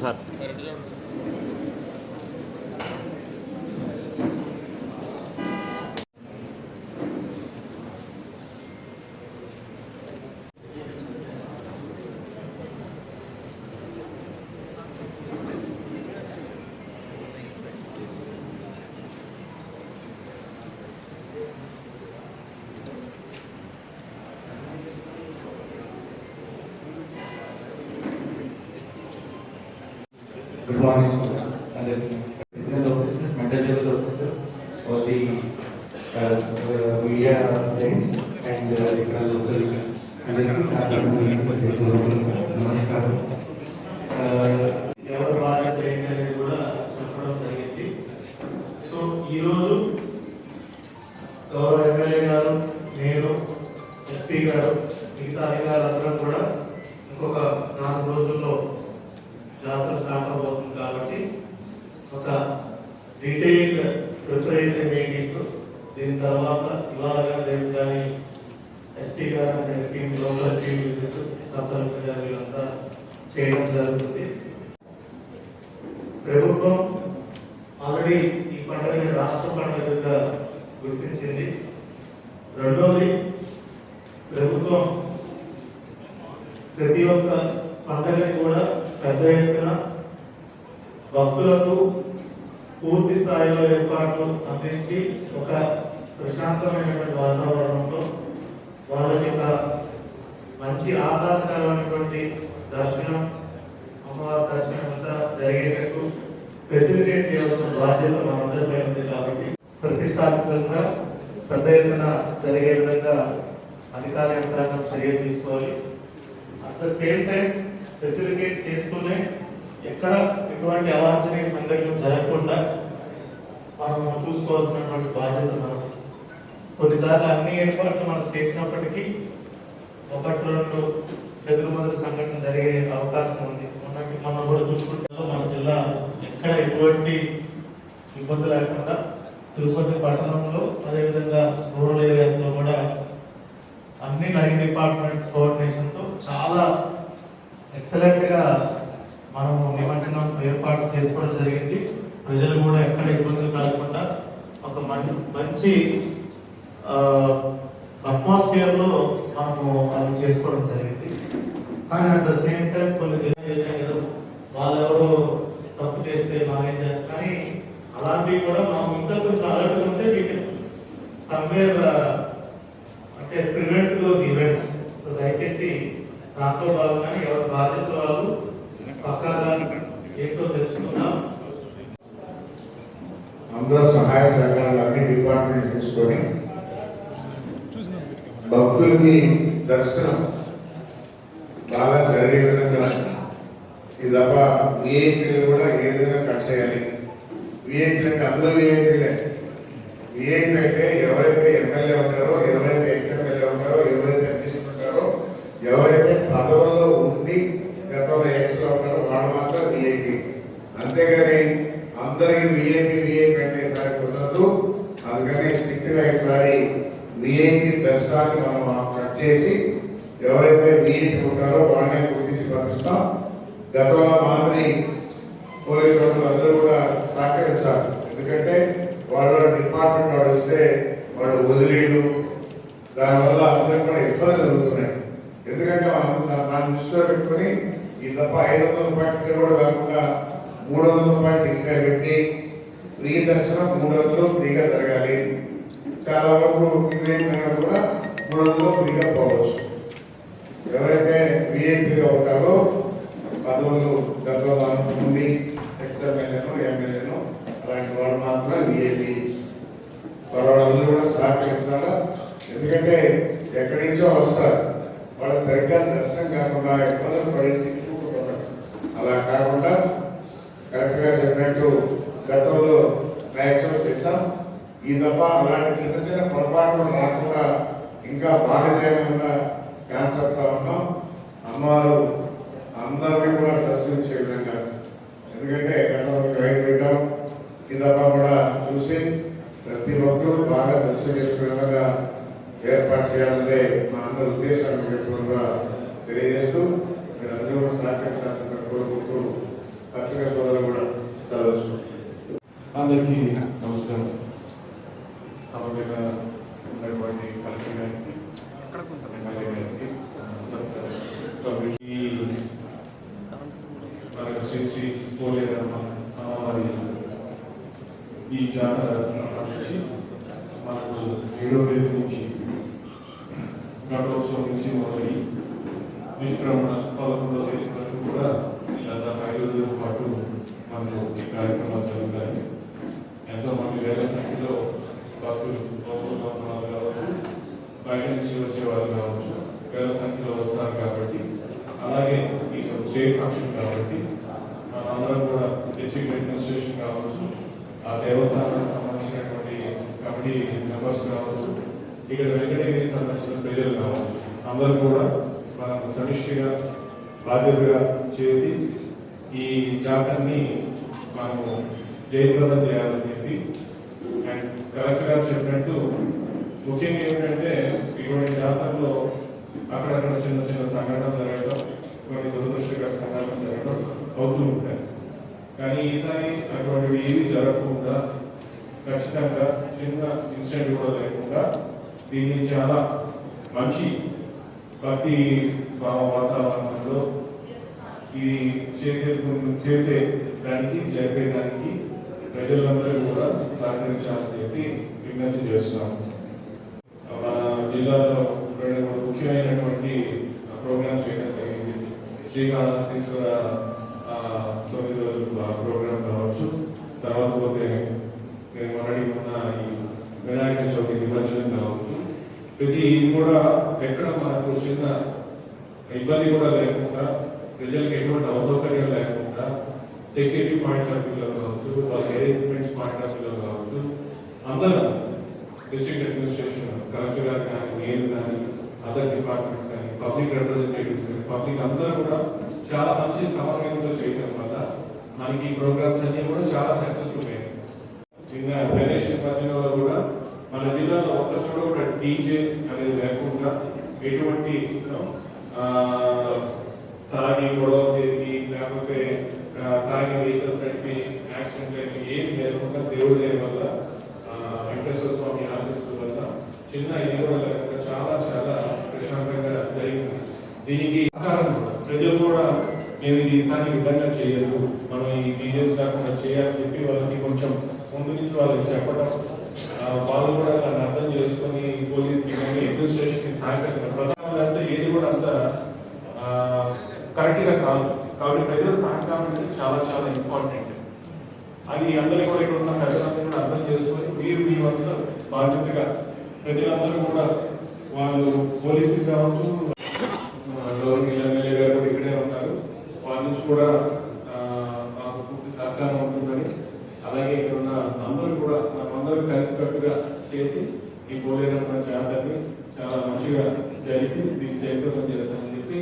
Sir officer, for the uh, uh media friends and uh, ఇక్కడ local నమస్కారం. Uh, ఎవరు బాధ్యత అనేది కూడా చెప్పడం జరిగింది. సో ఈరోజు గౌరవ ఎమ్మెల్యే గారు నేను ఎస్పీ గారు మిగతా అధికారులందరం కూడా ఇంకొక నాలుగు రోజుల్లో జాతర స్టార్ట్ అవ్వాలి ఒక డీటెయిల్డ్ ప్రిపరేటరీ మీటింగ్. దీని తర్వాత ఇవాళ కానీ రేపు కానీ ఎస్టీ గారు అనే team local team visit sub collector గారు వీళ్ళంతా చేయడం జరుగుతుంది. ప్రభుత్వం ఆల్రెడీ ఈ పండుగని రాష్ట్ర పండుగగా గుర్తించింది. రెండోది ప్రభుత్వం ప్రతి ఒక్క పండుగని కూడా పెద్ద ఎత్తున భక్తులకు పూర్తి స్థాయిలో ఏర్పాట్లు అందించి ఒక ప్రశాంతమైనటువంటి వాతావరణంలో వాళ్ళకి ఒక మంచి ఆహ్లాదకరమైనటువంటి దర్శనం అమ్మవారి దర్శనం అంతా జరిగేటట్టు ఫెసిలిటేట్ చేయాల్సిన బాధ్యత మనందరిపై ఉంది కాబట్టి ప్రతిష్టాత్మకంగా పెద్ద ఎత్తున జరిగే విధంగా అధికార యంత్రాంగం చర్యలు తీసుకోవాలి. At the same time facilitate చేస్తూనే ఎక్కడ ఎటువంటి అవాంఛనీయ సంఘటనలు జరగకుండా మనం చూసుకోవాల్సినటువంటి బాధ్యత మనం కొన్నిసార్లు అన్ని ఏర్పాట్లు మనం చేసినప్పటికీ ఒకటి రెండు చెదురు సంఘటన జరిగే అవకాశం ఉంది. ఉన్నట్టు మనం కూడా చూసుకుంటే మన జిల్లా ఎక్కడ ఎటువంటి ఇబ్బంది లేకుండా తిరుపతి పట్టణంలో అదేవిధంగా రూరల్ ఏరియాస్లో కూడా అన్ని లైన్ డిపార్ట్మెంట్స్ కోఆర్డినేషన్తో చాలా ఎక్సలెంట్గా మనము నిమజ్జనం ఏర్పాటు చేసుకోవడం జరిగింది. ప్రజలు కూడా ఎక్కడ ఇబ్బందులు కలగకుండా ఒక మంచి మంచి అట్మాస్ఫియర్లో మనము అది చేసుకోవడం జరిగింది. కానీ అట్ ద సేమ్ టైం కొన్ని దినాలు చేసాం కదా వాళ్ళెవరో తప్పు చేస్తే మనం ఏం చేస్తాం? కానీ అలాంటివి కూడా మనం ఇంకా కొంచెం అలర్ట్ ఉంటే సమ్వేర్ అంటే ప్రివెంట్ దోస్ ఈవెంట్స్ దయచేసి దాంట్లో భాగంగానే ఎవరి బాధ్యత వాళ్ళు పక్కాగా ఏంటో తెలుసుకుందాం. అందరూ సహాయ సహకారాలు అన్ని డిపార్ట్మెంట్ తీసుకొని భక్తులకి దర్శనం బాగా జరిగే విధంగా ఇది తప్ప విఐపీలు కూడా ఏ విధంగా కట్ చేయాలి? విఐపీలు అంటే అందరూ విఐపీలే విఐపీ అంటే ఎవరైతే ఎమ్మెల్యే ఉంటారో ఎవరైతే ఎక్స్ ఎమ్మెల్యే ఉంటారో ఎవరైతే మినిస్టర్ ఉంటారో ఎవరైతే పదవుల్లో ఉండి గతంలో ఎక్స్లో ఉంటారో వాళ్ళు మాత్రం విఐపీ అంతేగాని అందరికి విఐపి విఐపి అంటే ఈసారి కుదరదు అందుకని స్ట్రిక్ట్గా ఈసారి విఐపి దర్శనాన్ని మనం కట్ చేసి ఎవరైతే విఐపి ఉంటారో వాళ్ళనే గుర్తించి పంపిస్తాం గతంలో మాదిరి పోలీసు వాళ్ళు అందరూ కూడా సహకరించాలి. ఎందుకంటే వాళ్ళ డిపార్ట్మెంట్ వాళ్ళు ఇస్తే వాళ్ళు వదిలేడు దానివల్ల అందరూ కూడా ఇబ్బంది జరుగుతున్నాయి. ఎందుకంటే మనం దాన్ని దృష్టిలో పెట్టుకొని ఈ తప్ప ఐదు వందల రూపాయలు కూడా కాకుండా మూడు వందల రూపాయలు టికెట్ పెట్టి ఫ్రీ దర్శనం మూడు వందలు ఫ్రీగా జరగాలి. చాలా వరకు కూడా మూడు వందలు ఫ్రీగా పోవచ్చు. ఎవరైతే విఐపీగా ఉంటారో పదవులు గతంలో నుండి ఎక్స్ ఎమ్మెల్యేను అలాంటి వాళ్ళు మాత్రమే విఐపి వాళ్ళందరూ కూడా సహకరించాలా? ఎందుకంటే ఎక్కడి నుంచో వస్తారు. వాళ్ళు సరిగ్గా దర్శనం కాకుండా ఇబ్బందులు పడి తిట్టుకుంటున్నారు అలా కాకుండా కరెక్ట్గా చెప్పినట్టు గతంలో ప్రయత్నం చేస్తాం ఈ తప్ప అలాంటి చిన్న చిన్న పొరపాట్లు రాకుండా ఇంకా బాగా చేయాలన్న కాన్సెప్ట్గా ఉన్నాం. ఎందుకంటే గతంలో ఐదు పెట్టాం కింద కూడా చూసి ప్రతి ఒక్కరూ బాగా దృశ్య చేసుకునే విధంగా ఏర్పాటు చేయాలనే మా అందరి ఉద్దేశాన్ని పెట్టుకుంటా తెలియజేస్తూ మీరు అందరూ కూడా సహకరించాల్సిన కోరుకుంటూ పత్రికా సోదరులు కూడా చదవచ్చు అందరికీ నమస్కారం. సమగ్రంగా ఉన్నటువంటి కలెక్టర్ గారికి ఎమ్మెల్యే ఈ జాతర సంబంధించి మనకు ఏడో తేదీ నుంచి ఘటోత్సవం నుంచి మొదలై నిష్క్రమణ పదకొండో తేదీ వరకు కూడా దాదాపు ఐదు రోజుల పాటు మనకు ఈ కార్యక్రమాలు జరుగుతాయి. ఎంతో మంది వేల సంఖ్యలో భక్తులు వాళ్ళు కావచ్చు బయట నుంచి వచ్చే వాళ్ళు కావచ్చు వేల సంఖ్యలో వస్తారు కాబట్టి అలాగే ఈ స్టేట్ ఫంక్షన్ కాబట్టి మనందరం కూడా డిస్ట్రిక్ట్ అడ్మినిస్ట్రేషన్ కావచ్చు ఆ దేవస్థానానికి సంబంధించినటువంటి కమిటీ మెంబర్స్ కావచ్చు ఇక్కడ వెంకటగిరికి సంబంధించిన ప్రజలు కావచ్చు అందరూ కూడా మనం సమిష్టిగా బాధ్యతగా చేసి ఈ జాతరని మనము జయప్రదం చేయాలని చెప్పి అండ్ కలెక్టర్ గారు చెప్పినట్టు ముఖ్యంగా ఏంటంటే ఇటువంటి జాతరలో అక్కడక్కడ చిన్న చిన్న సంఘటనలు జరగడం కొన్ని దురదృష్టకర సంఘటనలు జరగడం అవుతూ ఉంటాయి. కానీ ఈసారి అటువంటివి ఏవి జరగకుండా ఖచ్చితంగా చిన్న ఇన్సిడెంట్ కూడా లేకుండా దీన్ని చాలా మంచి భక్తి భావ వాతావరణంలో ఇది చేసే చేసే దానికి జరిపేదానికి ప్రజలందరూ కూడా సహకరించాలని చెప్పి విజ్ఞప్తి చేస్తున్నాము. మన జిల్లాలో రెండు మూడు ముఖ్యమైనటువంటి ప్రోగ్రామ్స్ చేయడం జరిగింది. శ్రీకాళహస్తీశ్వర తొమ్మిది రోజులు ఆ ప్రోగ్రామ్ కావచ్చు. తర్వాత పోతే మేము ఆల్రెడీ ఉన్న ఈ వినాయక చవితి నిమజ్జనం కావచ్చు. ప్రతి ఇది కూడా ఎక్కడ మనకు చిన్న ఇబ్బంది కూడా లేకుండా ప్రజలకు ఎటువంటి అసౌకర్యం లేకుండా సెక్యూరిటీ పాయింట్ ఆఫ్ వ్యూలో కావచ్చు వాళ్ళ అరేంజ్మెంట్స్ పాయింట్ ఆఫ్ వ్యూలో కావచ్చు అందరం డిస్ట్రిక్ట్ అడ్మినిస్ట్రేషన్ కలెక్టర్ గారు కానీ నేను కానీ అదర్ డిపార్ట్మెంట్స్ కానీ పబ్లిక్ రిప్రజెంటేటివ్స్ కానీ పబ్లిక్ అందరూ కూడా చాలా మంచి సమన్వయంతో చేయడం మనకి ఈ ప్రోగ్రామ్స్ అన్ని కూడా చాలా సక్సెస్ఫుల్ అయ్యాయి చిన్న ఫైనాన్షియల్ మధ్యలో కూడా మన జిల్లాలో ఒక్క చోట కూడా డీజే అనేది లేకుండా ఎటువంటి ఆ, తాగి గొడవ తిరిగి లేకపోతే తాగి వెహికల్ పెట్టి యాక్సిడెంట్ అయిన ఏమి లేకుండా దేవుడు దయ వల్ల ఆ, వెంకటేశ్వర స్వామి ఆశిస్తు వల్ల చిన్న ఇది లేకుండా చాలా చాలా ప్రశాంతంగా జరిగింది. దీనికి ప్రజలు కూడా మేము ఇది ఈసారి విధంగా చేయలేదు మనం ఈ డీజేస్ కాకుండా చేయాలని చెప్పి వాళ్ళకి కొంచెం ముందు నుంచి వాళ్ళకి చెప్పడం వాళ్ళు కూడా దాన్ని అర్థం చేసుకొని పోలీస్కి కానీ అడ్మినిస్ట్రేషన్కి సహకరించిన ప్రధానంగా ఏది కూడా అంత కరెక్ట్గా కాదు. కాబట్టి ప్రజల సహకారం అనేది చాలా చాలా ఇంపార్టెంట్ అది అందరూ కూడా ఇక్కడ ఉన్న ప్రజలందరూ కూడా అర్థం చేసుకొని మీరు మీ వద్ద బాధ్యతగా ప్రజలందరూ కూడా వాళ్ళు పోలీసులు కావచ్చు గవర్నమెంట్ ఎమ్మెల్యే గారు కూడా ఇక్కడే ఉన్నారు వాళ్ళ నుంచి కూడా ఆ, మాకు పూర్తి సహకారం ఉంటుందని అలాగే ఇక్కడ ఉన్న అందరూ కూడా మనమందరూ కలిసికట్టుగా చేసి ఈ పోలేరమ్మ జాతరని చాలా మంచిగా జరిపి దీన్ని జయప్రదం చేస్తామని చెప్పి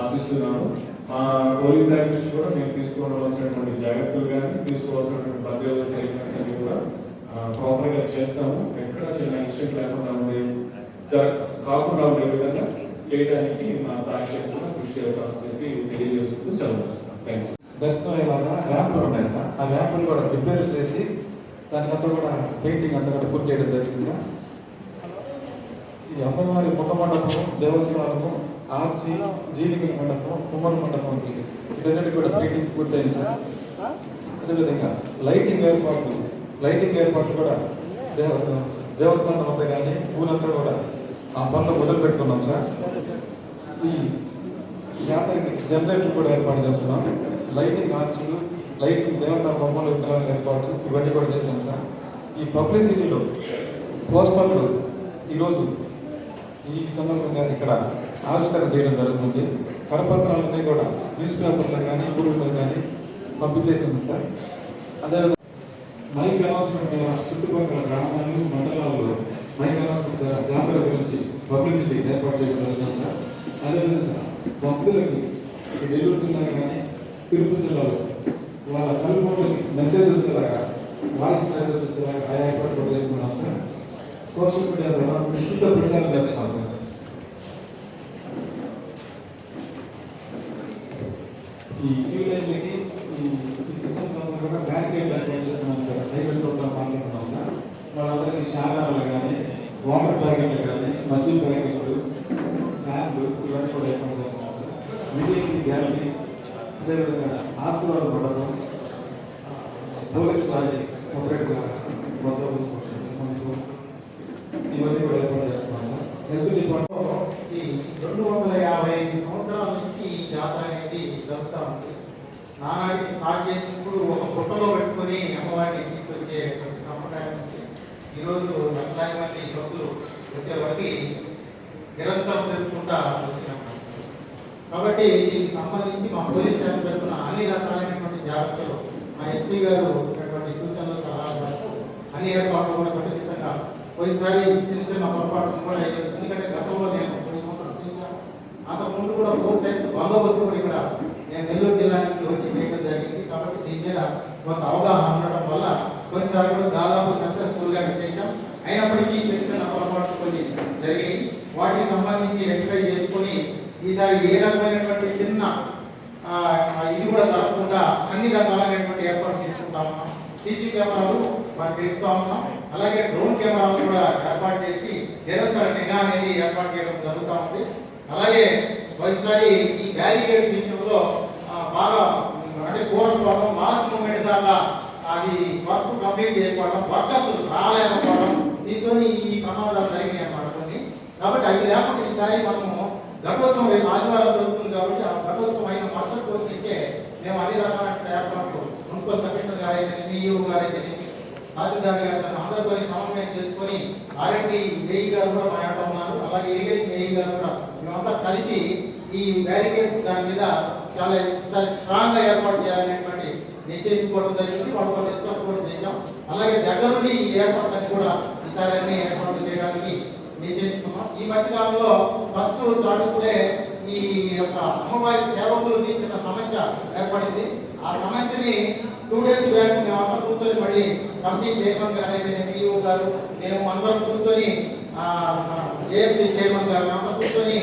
ఆశిస్తున్నాను మా పోలీస్ శాఖ నుంచి కూడా మేము తీసుకోవాల్సినటువంటి జాగ్రత్తలు కానీ తీసుకోవాల్సినటువంటి భద్రత సైన్స్ అన్ని కూడా ప్రాపర్గా చేస్తాము. ఎక్కడ చిన్న ఇన్సిడెంట్ లేకుండా ఉండే కాకుండా ఉండే విధంగా చేయడానికి మా సాక్షి కృషి చేస్తామని చెప్పి తెలియజేస్తూ సెలవు థ్యాంక్ యూ దర్శనం ఏమన్నా ర్యాంపులు ఉన్నాయి సార్? ఆ ర్యాంపులు కూడా రిపేర్ చేసి దానికంతా కూడా పెయింటింగ్ అంతా కూడా పూర్తి చేయడం జరిగింది. సార్ ఈ అమ్మవారి ముఖ మండపం దేవస్థానము ఆర్చి జీవికల మండపం కుమ్మర మండపం ఇవన్నీ కూడా పెయింటింగ్స్ పూర్తయింది సార్. అదేవిధంగా లైటింగ్ ఏర్పాట్లు లైటింగ్ ఏర్పాట్లు కూడా దేవ దేవస్థానం అంతా కానీ ఊరంతా కూడా ఆ పనులు మొదలు పెట్టుకున్నాం సార్. ఈ యాత్రకి జనరేటర్ కూడా ఏర్పాటు చేస్తున్నాం. లైటింగ్ ఆర్చీలు లైట్ దేవత బొమ్మలు విగ్రహాల ఏర్పాటు? ఇవన్నీ కూడా చేశాం సార్. ఈ పబ్లిసిటీలో పోస్టర్లు ఈరోజు ఈ సందర్భంగా ఇక్కడ ఆవిష్కరణ చేయడం జరుగుతుంది. కరపత్రాలన్నీ కూడా న్యూస్ పేపర్లో కానీ ఊళ్ళో కానీ పంపించేసింది సార్. అదేవిధంగా మైక్ అనౌన్స్మెంట్ ద్వారా చుట్టుపక్కల గ్రామాలు మండలాల్లో మైక్ అనౌన్స్మెంట్ ద్వారా జాతర గురించి పబ్లిసిటీ ఏర్పాటు చేయడం జరుగుతుంది సార్. అదేవిధంగా భక్తులకి నెల్లూరు జిల్లా కానీ తిరుపతి జిల్లాలో వాళ్ళ సెల్ ఫోన్లకి మెసేజ్ వచ్చేలాగా వాయిస్ మెసేజ్ వచ్చేలాగా ఆయా ఏర్పాటు కూడా చేసుకున్నాం సార్ సోషల్ మీడియా ద్వారా విస్తృత ప్రచారం చేస్తున్నాం సార్. ఈ క్యూ లైన్లకి ఈ ఈ సిస్టమ్స్ అంతా కూడా బ్యారికేడ్ ఏర్పాటు చేస్తున్నాం సార్. హైవేస్ రోడ్లో పాల్గొంటున్నాం సార్. వాళ్ళందరికీ షాగాలు కానీ వాటర్ ప్యాకెట్లు కానీ మద్యం ప్యాకెట్లు ఫ్యాన్లు ఇవన్నీ కూడా ఏర్పాటు చేస్తున్నాం సార్. మీడియాకి గ్యాలరీ అదేవిధంగా ఆశీర్వాదం ఉండడం పోలీస్ వారి సపరేట్గా బందోబస్తు ఇవన్నీ కూడా ఏర్పాటు చేస్తున్నాము. హెల్త్ డిపార్ట్మెంట్ ఈ రెండు వందల యాభై ఐదు సంవత్సరాల నుంచి ఈ జాతర అనేది జరుగుతూ ఉంది. నానాటి స్టార్ట్ చేసినప్పుడు ఒక పుట్టలో పెట్టుకొని అమ్మవారిని తీసుకొచ్చే ఒక సంప్రదాయం నుంచి ఈరోజు లక్షలాది మంది భక్తులు వచ్చేవారికి నిరంతరం తెలుపుకుంటా వచ్చినాం. కాబట్టి దీనికి సంబంధించి మా పోలీస్ శాఖ తరఫున అన్ని రకాలైనటువంటి జాగ్రత్తలు మా ఎస్పీ గారు ఇచ్చినటువంటి సూచనలు సలహాలు అన్ని ఏర్పాట్లు కూడా ఖచ్చితంగా పోయినసారి చిన్న చిన్న పొరపాట్లు కూడా ఎందుకంటే గతంలో నేను కొన్ని సంవత్సరాలు చేశాను అంతకుముందు కూడా ఫోర్ టైమ్స్ బందోబస్తు కూడా ఇక్కడ నేను నెల్లూరు జిల్లా నుంచి వచ్చి చేయడం జరిగింది. కాబట్టి దీని మీద కొంత అవగాహన ఉండటం వల్ల కొన్నిసార్లు కూడా దాదాపు సక్సెస్ఫుల్గా చేశాం. అయినప్పటికీ చిన్న చిన్న పొరపాట్లు కొన్ని జరిగాయి. వాటికి సంబంధించి రెక్టిఫై చేసుకొని ఈసారి ఏ రకమైనటువంటి చిన్న ఇది కూడా జరగకుండా అన్ని రకాలైనటువంటి ఏర్పాటు తీసుకుంటా ఉన్నాం. సీసీ కెమెరాలు మనం పెంచుతా ఉన్నాం. అలాగే డ్రోన్ కెమెరాలు కూడా ఏర్పాటు చేసి నిరంతర నిఘా అనేది ఏర్పాటు చేయడం జరుగుతూ ఉంది. అలాగే ఒకసారి ఈ బ్యారికేడ్స్ విషయంలో బాగా అంటే కోరకపోవడం మాస్ మూమెంట్ దాకా అది వర్క్ కంప్లీట్ చేయకపోవడం వర్కర్స్ రాలేకపోవడం దీంతో ఈ ప్రమాదాలు జరిగినాయి అన్నమాట కొన్ని. కాబట్టి అవి లేకుండా ఈసారి మనము ఘటోత్సవం రేపు ఆదివారం జరుగుతుంది కాబట్టి ఆ ఘటోత్సవం అయిన మరుసటి రోజు నుంచే మేము అన్ని రకాల ఏర్పాట్లు మున్సిపల్ కమిషనర్ గారైతే ఈఓ గారైతే తహసీల్దార్ గారు అందరితో సమన్వయం చేసుకొని ఆర్ఎండి ఏఈ గారు కూడా మా యొక్క ఉన్నారు. అలాగే ఇరిగేషన్ ఏఈ గారు కూడా. మేమంతా కలిసి ఈ బ్యారికేడ్స్ దాని మీద చాలా స్ట్రాంగ్గా ఏర్పాటు చేయాలనేటువంటి నిశ్చయించుకోవడం జరిగింది. వాళ్ళతో డిస్కస్ కూడా చేశాం. అలాగే దగ్గరుండి ఈ ఏర్పాట్లను కూడా ఈసారి అన్ని ఏర్పాట్లు చేయడానికి నిశ్చయించుకున్నాం ఈ మధ్యకాలంలో ఫస్ట్ చాటుకునే ఈ యొక్క అమ్మవారి సేవకులు తీర్చిన సమస్య ఏర్పడింది. ఆ సమస్యని టూ డేస్ బ్యాక్ మేము అందరం కూర్చొని మళ్ళీ కమిటీ చైర్మన్ గారు అయితే పిఓ గారు మేము అందరం కూర్చొని ఏఎంసీ చైర్మన్ గారు అందరం కూర్చొని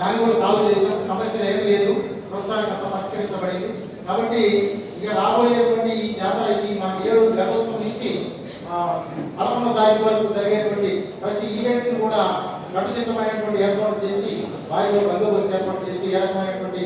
దాన్ని కూడా సాల్వ్ చేసాం సమస్య ఏం లేదు. ప్రస్తుతానికి అంతా పరిష్కరించబడింది. కాబట్టి ఇక రాబోయేటువంటి ఈ జాతర ఈ మా ఏడు గ్రహోత్సవం నుంచి ఆ, పదకొండవ తారీఖు వరకు జరిగేటువంటి ప్రతి ఈవెంట్ కూడా కట్టుదిట్టమైనటువంటి ఏర్పాటు చేసి వారిలో బందోబస్తు ఏర్పాటు చేసి ఏ రకమైనటువంటి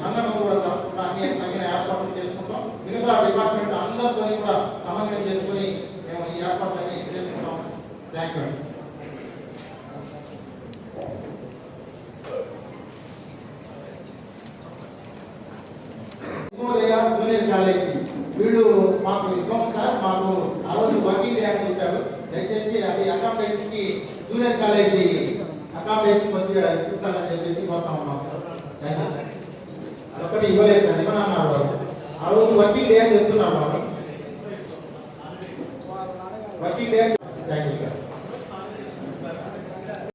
సంఘటనలు కూడా జరగకుండా అన్ని తగిన ఏర్పాట్లు చేసుకుంటాం. మిగతా డిపార్ట్మెంట్ అందరితో కూడా సమన్వయం చేసుకుని మేము ఈ ఏర్పాట్లన్నీ చేసుకుంటాం. థ్యాంక్ యూ జూనియర్ కాలేజీ వీళ్ళు మాకు ఇవ్వం సార్ మాకు ఆ రోజు వర్కింగ్ డే అని చెప్పారు దయచేసి అది అకామిడేషన్కి జూనియర్ కాలేజీ అకామిడేషన్ కొద్దిగా ఇప్పించాలని చెప్పేసి కోరుతా ఉన్నాం సార్. థ్యాంక్ యూ అదొకటి ఇవ్వలేదు సార్ ఇవ్వనన్నారు వాళ్ళు. ఆ రోజు వడ్డీ లేదు అని చెప్తున్నారు వాళ్ళు. Working day